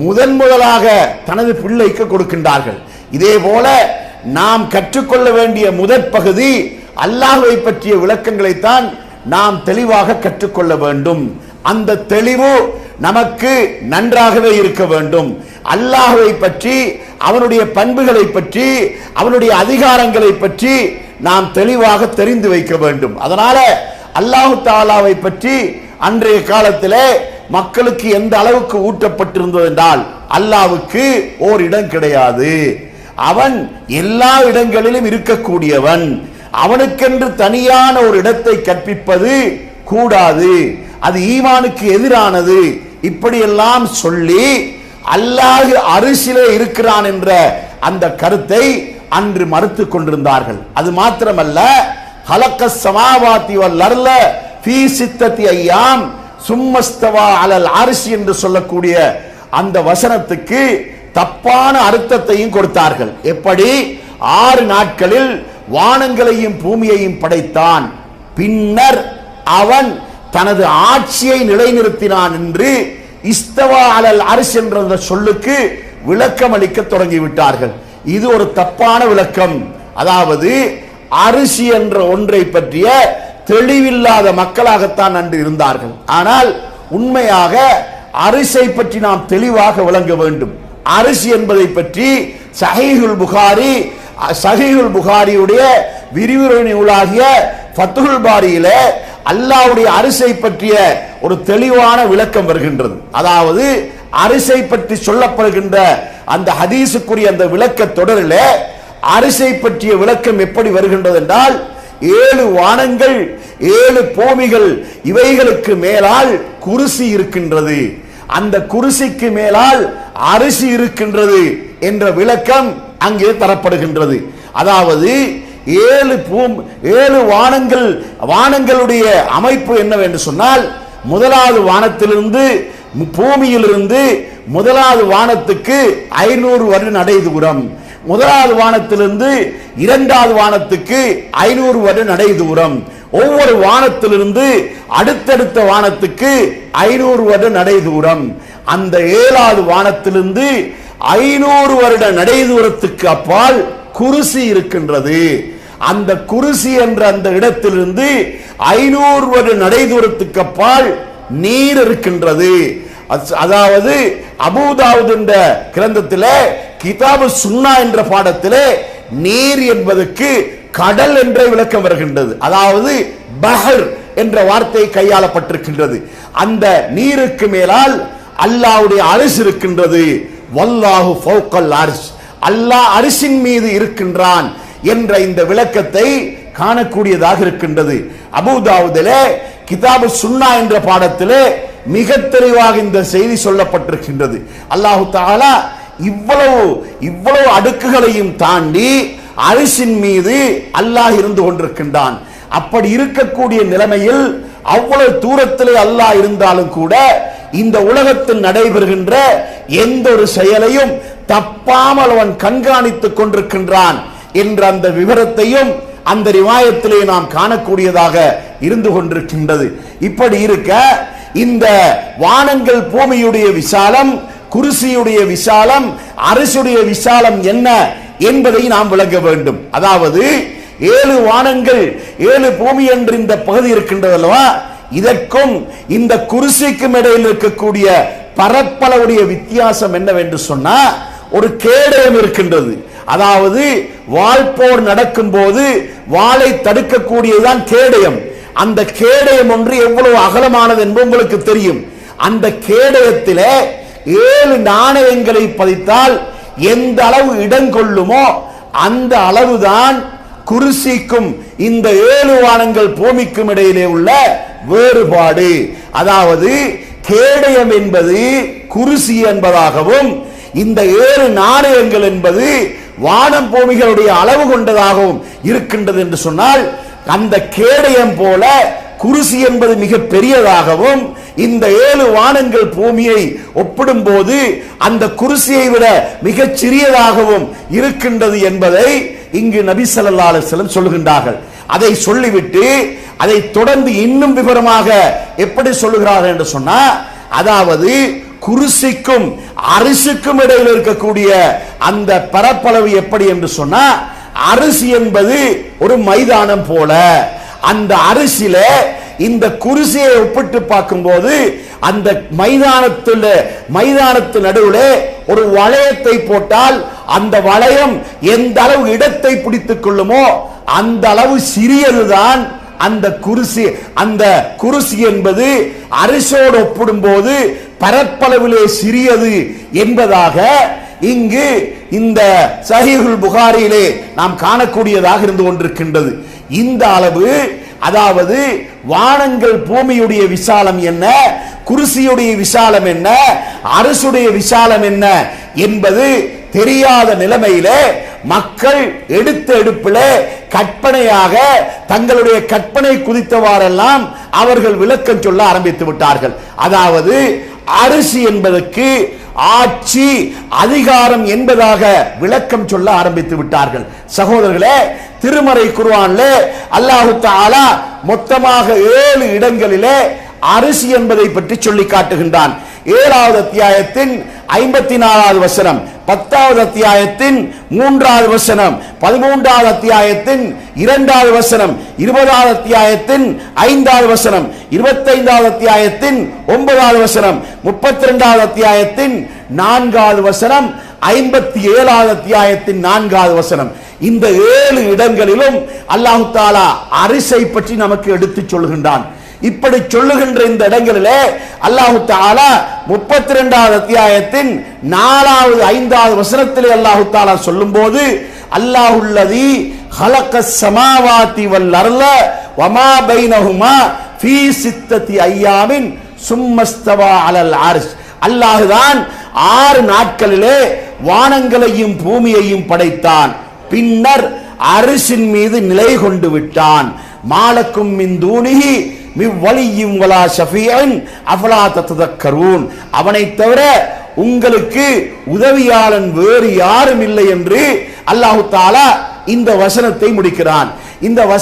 முதன் முதலாக தனது பிள்ளைக்கு கொடுக்கின்றார்கள். இதே போல நாம் கற்றுக்கொள்ள வேண்டிய முதற் பகுதி அல்லாஹுவை பற்றிய விளக்கங்களைத்தான் நாம் தெளிவாக கற்றுக்கொள்ள வேண்டும். அந்த தெளிவு நமக்கு நன்றாகவே இருக்க வேண்டும். அல்லாஹுவை பற்றி அவனுடைய பண்புகளை பற்றி அவனுடைய அதிகாரங்களை பற்றி நாம் தெளிவாக தெரிந்து வைக்க வேண்டும். அதனால அல்லாஹு தாலாவை பற்றி அன்றைய காலத்திலே மக்களுக்கு எந்த அளவுக்கு ஊட்டப்பட்டிருந்தது என்றால் அல்லாவுக்கு ஓர் இடம் கிடையாது. அவன் எல்லா இடங்களிலும் இருக்கக்கூடியவன். அவனுக்கென்று தனியான ஒரு இடத்தை கற்பிப்பது கூடாது. அது ஈமானுக்கு எதிரானது. இப்படியெல்லாம் சொல்லி அல்லாஹ் அரிசிலே இருக்கிறான் என்ற அந்த கருத்தை அன்று மறுத்து கொண்டிருந்தார்கள். அது மாத்திரமல்ல ஹலக்க சமாவாத்தி வல்லர்ல ஃபீ சித்தத்தி ஐயாம் சும்மஸ்தவா அலல் அரிசி என்று சொல்லக்கூடிய அந்த வசனத்துக்கு தப்பான அர்த்தத்தையும் கொடுத்தார்கள். எப்படி? ஆறு நாட்களில் வானங்களையும் பூமியையும் படைத்தான். பின்னர் அவன் தனது ஆட்சியை நிலைநிறுத்தினான் என்று இஸ்தவா அலல் அரிசி என்ற சொல்லுக்கு விளக்கம் அளிக்க தொடங்கிவிட்டார்கள். இது ஒரு தப்பான விளக்கம். அதாவது அரிசி என்ற ஒன்றை பற்றிய தெளிவில்லாத மக்களாகத்தான் அன்று இருந்தார்கள். ஆனால் உண்மையாக அரிசை பற்றி நாம் தெளிவாக விளங்க வேண்டும். அரிசி என்பதை பற்றி சஹீஹுல் புகாரி சஹீஹுல் புகாரியுடைய விரிவுரை நூலாகிய ஃபத்துல் பாரியில அல்லாவுடைய அரிசை பற்றிய ஒரு தெளிவான விளக்கம் வருகின்றது. அதாவது அரிசை பற்றி சொல்லப்படுகின்ற அந்த ஹதீஸுக்குரிய அந்த விளக்க தொடரில் அரிசை பற்றிய விளக்கம் எப்படி வருகின்றது என்றால் ஏழு வானங்கள் ஏழு பூமிகள் இவைகளுக்கு மேலால் குருசி இருக்கின்றது. அந்த குருசிக்கு மேலால் அரிசி இருக்கின்றது என்ற விளக்கம் அங்கே தரப்படுகின்றது. அதாவது ஏழு பூம் ஏழு வானங்கள் வானங்களுடைய அமைப்பு என்னவென்று சொன்னால் முதலாவது வானத்திலிருந்து பூமியிலிருந்து முதலாவது வானத்துக்கு ஐநூறு வருட நடை தூரம் முதலாவது வானத்திலிருந்து இரண்டாவது வானத்துக்கு ஐநூறு வருட நடை தூரம் ஒவ்வொரு வானத்திலிருந்து அடுத்தடுத்த வானத்துக்கு ஐநூறு வருட நடை தூரம் அந்த ஏழாவது வானத்திலிருந்து ஐநூறு வருட நடை தூரத்துக்கு அப்பால் குருசி இருக்கின்றது. அந்த குருசி என்ற அந்த இடத்திலிருந்து ஐநூறு வருட நடை தூரத்துக்கு அப்பால் நீர் இருக்கின்றது. அதாவது அபூதாவது என்ற கிரந்தத்தில் கிதாபு சுன்னா என்ற பாடத்திலே நீர் என்பதற்கு கடல் என்ற விளக்கம் வருகின்றது. அதாவது பஹர் என்ற வார்த்தை கையாளப்பட்டிருக்கின்றது. அந்த நீருக்கு மேலால் அல்லாவுடைய அரிசி இருக்கின்றது. வல்லாஹு ஃபௌகல் அரிஸ். அல்லாஹ் அரிசின் மீது இருக்கின்றான் என்ற இந்த விளக்கத்தை காணக்கூடியதாக இருக்கின்றது. அபுதாவுதிலே கிதாபு சுன்னா என்ற பாடத்திலே மிக தெளிவாக இந்த செய்தி சொல்லப்பட்டிருக்கின்றது. அல்லாஹு தாலா இவ்வளவு இவ்வளவு அடுக்குகளையும் தாண்டி அரிசின் மீது அல்லாஹ் இருந்து கொண்டிருக்கின்றான். அப்படி இருக்கக்கூடிய நிலைமையில் அவ்வளவு தூரத்திலே அல்லாஹ் இருந்தாலும் கூட இந்த உலகத்தில் நடைபெறுகின்ற எந்த ஒரு செயலையும் தப்பாமல் அவன் கண்காணித்துக் கொண்டிருக்கின்றான் என்ற அந்த விவரத்தையும் அந்த ரிவாயத்திலே நாம் காணக்கூடியதாக இருந்து கொண்டிருக்கின்றது. இப்படி இருக்க இந்த வானங்கள் பூமியுடைய விசாலம் குருசியுடைய விசாலம் அரசுடைய விசாலம் என்ன என்பதை நாம் விளங்க வேண்டும். அதாவது ஏழு வானங்கள் ஏழு பூமி என்று இந்த பகுதி இருக்கின்றது அல்லவா? இதற்கும் இந்த குருசிக்கும் இடையில் இருக்கக்கூடிய பரப்பளவுடைய வித்தியாசம் என்னவென்று சொன்னா ஒரு கேடயம் இருக்கின்றது. அதாவது வாழ்போர் நடக்கும் போது வாளை தடுக்கக்கூடியதுதான் கேடயம். அந்த கேடயம் ஒன்று எவ்வளவு அகலமானது என்று உங்களுக்கு தெரியும். அந்த கேடயத்திலே ஏழு நாணயங்களை பதித்தால் எந்த அளவு இடம் கொள்ளுமோ அந்த அளவுதான் குருசிக்கும் இந்த ஏழு வானங்கள் பூமிக்கும் இடையிலே உள்ள வேறுபாடு. அதாவது கேடயம் என்பது குருசி என்பதாகவும் இந்த ஏழு நாணயங்கள் என்பது வானம் பூமிகளுடைய அளவு கொண்டதாகவும் இருக்கின்றது என்று சொன்னால் அந்த கேடயம் போல குருசி என்பது மிக பெரியதாகவும் இந்த ஏழு வானங்கள் பூமியை ஒப்பிடும்போது அந்த குருசியை விட மிகச் சிறியதாகவும் இருக்கின்றது என்பதை இங்கு நபி ஸல்லல்லாஹு அலைஹி சொல்லுகின்றார்கள். அதை சொல்லிவிட்டு அதை தொடர்ந்து இன்னும் விவரமாக எப்படி சொல்லுகிறார்கள் என்று சொன்னா அதாவது குருசிக்கும் அரிசிக்கும் இடையில் இருக்கக்கூடிய அந்த பரப்பளவு எப்படி என்று சொன்னா அரிசி என்பது ஒரு மைதானம் போல அந்த அரிசியில இந்த குருசியை ஒப்பிட்டு பார்க்கும்போது அந்த மைதானத்துல மைதானத்து நடுவில் ஒரு வளையத்தை போட்டால் அந்த வளையம் எந்த அளவு இடத்தை பிடித்துக் கொள்ளுமோ அந்த அளவு சிறியதுதான் அந்த குருசி அந்த குருசி என்பது அரிசோடு ஒப்பிடும்போது பரப்பளவிலே சிறியது என்பதாக இங்கு இந்த சஹீஹுல் புகாரியிலே நாம் காணக்கூடியதாக இருந்து கொண்டிருக்கின்றது. இந்த அளவு அதாவது வானங்கள் பூமியுடைய விசாலம் என்ன? குருசியுடைய விசாலம் என்ன? அரசுடைய விசாலம் என்ன? என்பது தெரியாத நிலைமையில மக்கள் எடுத்த எடுப்பில கற்பனையாக தங்களுடைய கற்பனை குதித்தவாறெல்லாம் அவர்கள் விளக்கம் சொல்ல ஆரம்பித்து விட்டார்கள். அதாவது அரிசி என்பதற்கு ஆட்சி அதிகாரம் என்பதாக விளக்கம் சொல்ல ஆரம்பித்து விட்டார்கள். சகோதரர்களே திருமறை குருவான்லே அல்லாஹு தாலா மொத்தமாக ஏழு இடங்களிலே அரிசி என்பதை பற்றி சொல்லி காட்டுகின்றான். ஏழாவது அத்தியாயத்தின் ஐம்பத்தி நாலாவது வசனம் பத்தாவது அத்தியாயத்தின் மூன்றாவது வசனம் பதிமூன்றாவது அத்தியாயத்தின் இரண்டாவது வசனம் இருபதாவது அத்தியாயத்தின் ஐந்தாவது வசனம் இருபத்தைந்தாவது அத்தியாயத்தின் ஒன்பதாவது வசனம் முப்பத்தி ரெண்டாவது அத்தியாயத்தின் நான்காவது வசனம் ஐம்பத்தி ஏழாவது அத்தியாயத்தின் நான்காவது வசனம். இந்த ஏழு இடங்களிலும் அல்லாஹு தாலா அரிசை பற்றி நமக்கு எடுத்து சொல்கின்றான் இப்படி சொல்லுகின்ற இந்த இடங்களிலே அல்லாஹு தாலா முப்பத்தி ரெண்டாவது அத்தியாயத்தின் நாலாவது ஐந்தாவது வசனத்திலே அல்லாஹு தாலா சொல்லும் போது அல்லாஹுல்லதி ஹலக்க சமாவாத்தி வல்லர்ல வமா பைனஹுமா ஃபீ சித்தத்தி ஐயாமின் சும்மஸ்தவா அலல் அர்ஷ். அல்லாஹுதான் ஆறு நாட்களிலே வானங்களையும் பூமியையும் படைத்தான். பின்னர் அரிசின் மீது நிலை கொண்டு விட்டான். மாலக்கும் மின்தூணிகி மிவ்வலியும் வலா ஷஃபியன் அஃபலா தத்ததக்கரூன் அவனை தவிர உங்களுக்கு உதவியாளன் வேறு யாரும் இல்லை என்று அல்லாஹு தாலா இந்த வசனத்தை முடிக்கிறான். இந்த வசனம்